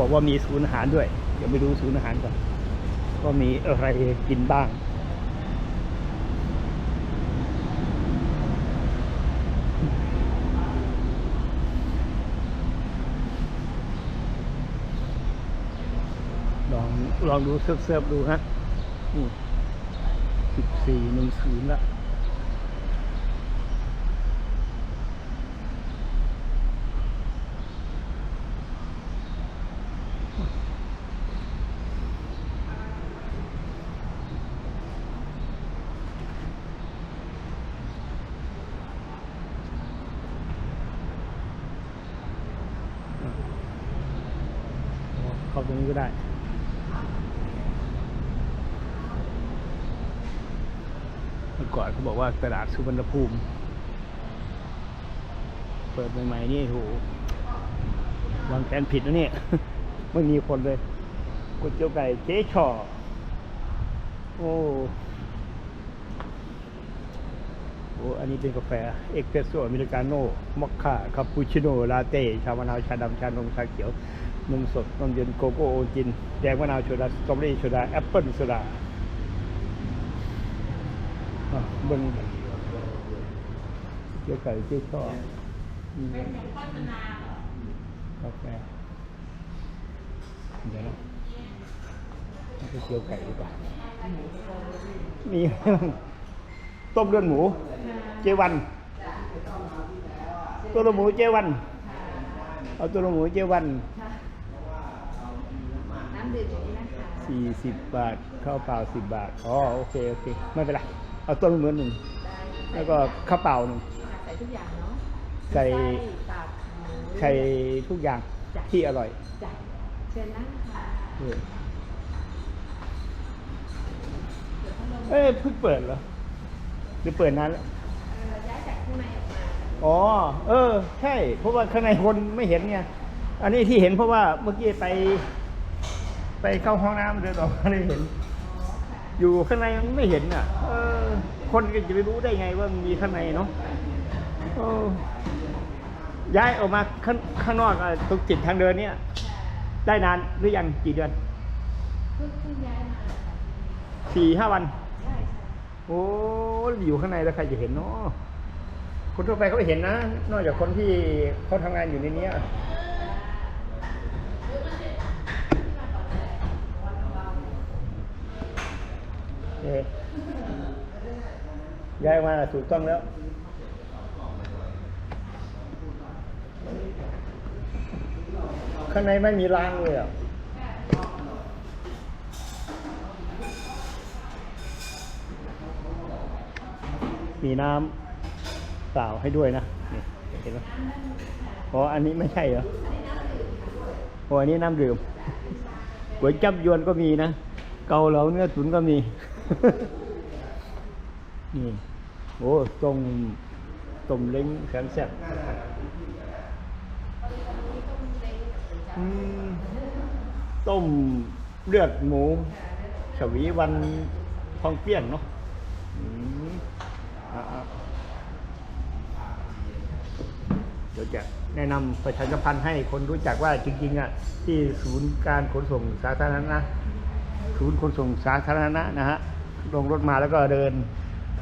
บอกว่ามีศูนย์อาหารด้วย เดี๋ยวไปดูศูนย์อาหารก่อนว่ามีอะไรกินบ้าง ลองลองดูเซิร์ฟเซิร์ฟดูฮะนี่สิบสี่หนึ่งศูนย์ละ เข้าตรงนี้ก็ได้เมื่อก่อนเขาบอกว่าตลาดสุวรรณภูมิ เปิดใหม่ๆนี่โหวางแผนผิดนะเนี่ยไม่มีคนเลยก๋วยเตี๋ยวไก่เจ๊ช่อโอ้โอ้อันนี้เป็นกาแฟ เอกเ e สโซอเมริกาโน่มอคค่าคาปูชิโน่ลาเต้ ชามะนาว ชาดำชานมชาเขียว นมสดนมเย็นโกโก้โอจิน แดงมะนาวโซดาสตรอเบอรี่โซดาแอปเปิ้ลโซดาเบิ่งเจียวไก่เจ๊ชอบอืมกาแฟเดี๋ยวนะเอาไปเจียวไก่ดีกว่ามีต้มเลือดหมู เจวันตัวละหมูเจวัน เอาตัวละหมูเจวันี่สิบบาท ข้าวเปล่าสิบบาท อ๋อ โอเค โอเค ไม่เป็นไร เอาต้นเมือนหนึ่ง แล้วก็ข้าวเปล่าหนึ่ง ใส่ทุกอย่างเนาะใส่ปากใส่ทุกอย่างที่อร่อยเชิญนั่งค่ะเอ้ยเพิ่งเปิดเหรอ หรือเปิดนานแล้วย้ายจากข้างในออกมาอ๋อ เออ ใช่ เพราะว่าข้างในคนไม่เห็นไง อันนี้ที่เห็นเพราะว่าเมื่อกี้ไป ไปเข้าห้องน้ำเดินออกมาเลยเห็น อยู่ข้างในมันไม่เห็นอะ เออ คนก็จะไปรู้ได้ไงว่ามันมีข้างในเนาะเออย้ายออกมาข้างข้างนอกอะตรงติดทางเดินเนี่ย ได้นานหรือยังกี่เดือนเพิ่งเพิ่งย้ายมาสี่ห้าวันได้ค่ะโอ้อยู่ข้างในแล้วใครจะเห็นเนาะคนทั่วไปเขาไม่เห็นนะ นอกจากคนที่เขาทำงานอยู่ในเนี้ ย้ายมาถูกต้องแล้ว ข้างในไม่มีรางเลยอะมีน้ำเปล่าให้ด้วยนะนี่เห็นไหมอ๋ออันนี้ไม่ใช่เหรอโอ้อันนี้น้ำดื่มก๋วยจับยวนก็มีนะ เกาเหลาเนื้อตุ๋นก็มี นี่ โอ้ต้มต้มเล้งแสนแซ่บต้มเลือดหมูฉวีวันทองเปี้ยนเนาะเดี๋ยวจะแนะนำประชาสัมพันธ์ให้คนรู้จักว่าจริงๆอะที่ศูนย์การขนส่งสาธารณะ ศูนย์ขนส่งสาธารณะนะฮะ ลงรถมาแล้วก็เดิน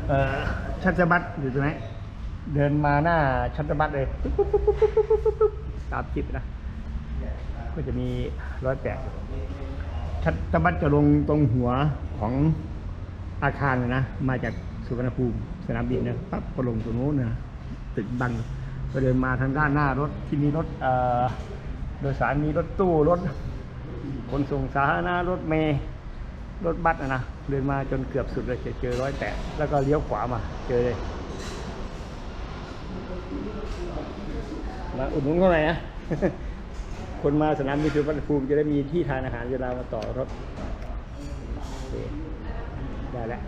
เอ่อชัตบัตอยู่ตรงไหนเดินมาหน้าชัตบัตเลยปุ๊บปุ๊บปุ๊บปุ๊บปุ๊บปุ๊บปุ๊บตามจิบนะ ก็จะมีร้อยแปดชัตบัตจะลงตรงหัวของอาคารเลยนะ มาจากสุวรรณภูมิสนามบินนะปั๊บก็ลงตรงโน้นนะตึกบังก็เดินมาทางด้านหน้ารถที่มีรถโดยสารมีรถตู้รถขนส่งสาธารณะรถเมล์ รถบัสนะนะเดินมาจนเกือบสุดเลยจะเจอร้อยแปดแล้วก็เลี้ยวขวามาเจอเลยมาอุดหนุนเข้าหน่อยนะคนมาสนามบินสุวรรณภูมิจะได้มีที่ทานอาหารเวลามาต่อรถได้แล้ว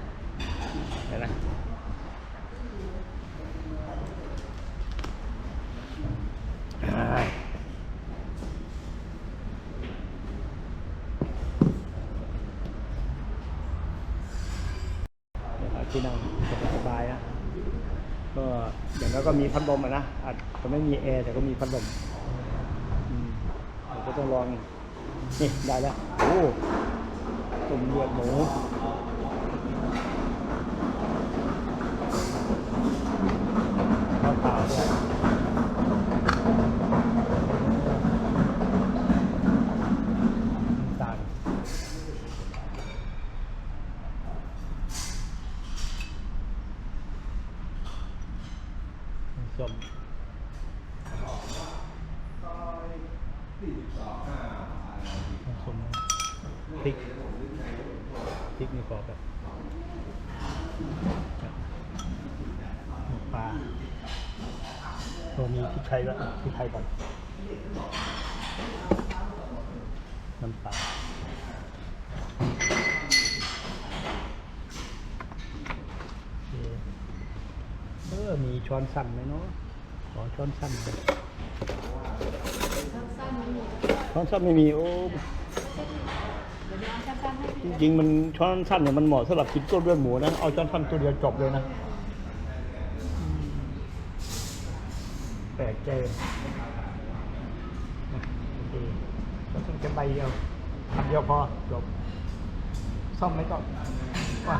ได้แล้วอ่าเดี๋ยวหาที่นั่ง สบายนะก็อย่างนั้นก็มีพัดลมอะนะอาจจะไม่มีแอร์แต่ก็มีพัดลมอืมเราก็ต้องลองนี่ได้แล้วโอ้ต้มเลือดหมูข้าวเปล่าด้วยน้ำตาลน้ำส้ม น้ำส้มพริกพริกนี่ขอแบบหมูปลาตัวมีพริกไทยแล้วพริกไทยก่อนน้ำปลาเออมีช้อนสั้นไหมเนาะขอช้อนสั้นกัน ช้อนสั้นไม่มีโอ้จริงๆมันช้อนสั้นเนี่ยมันเหมาะสำหรับกินต้มเลือดหมูนะเอาช้อนสั้นตัวเดียวจบเลยนะแปลกใจโอเคช้อนสั้นแค่ใบเดียวคำเดียวพอจบซ่อมไม่ต้องว่า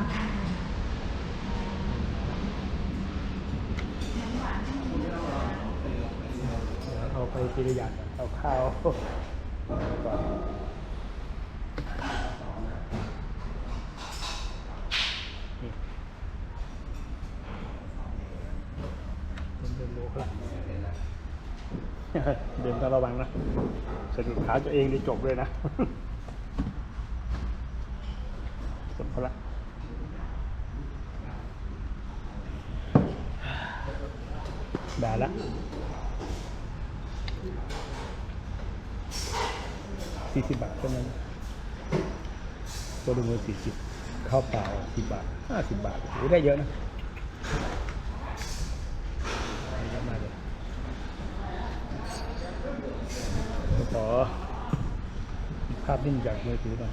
เอาไปทีละอย่างเอาข้าวก่อนเดินโลละเดินต้องระวังนะสะดุดขาตัวเองได้จบเลยนะสมพละได้ละ สี่สิบบาทเท่านั้นตัวดูมือสี่สิบข้าวเปล่าสิบบาทห้าสิบบาทโอ้ได้เยอะนะเยอะมากเลยขอภาพนิ่งจากมือถือหน่อย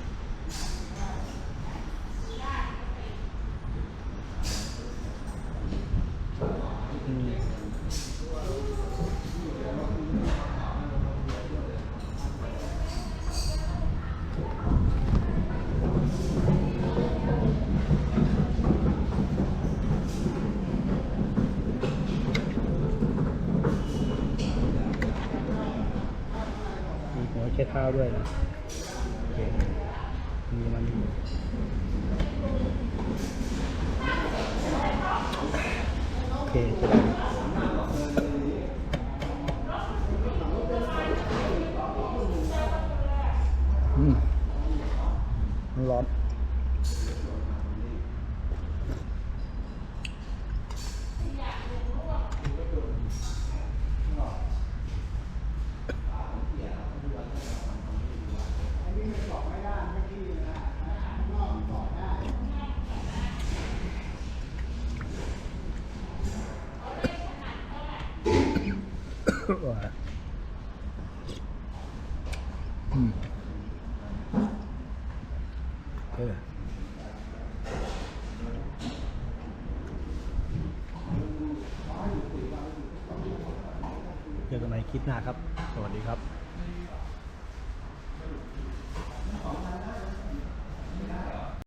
มีหัวเช็ดเท้าด้วยนะโอเคมีมันโอเคจะได้อืมมันร้อน ว่า อืมเออเจอกันใหม่คลิปหน้าครับ สวัสดีครับ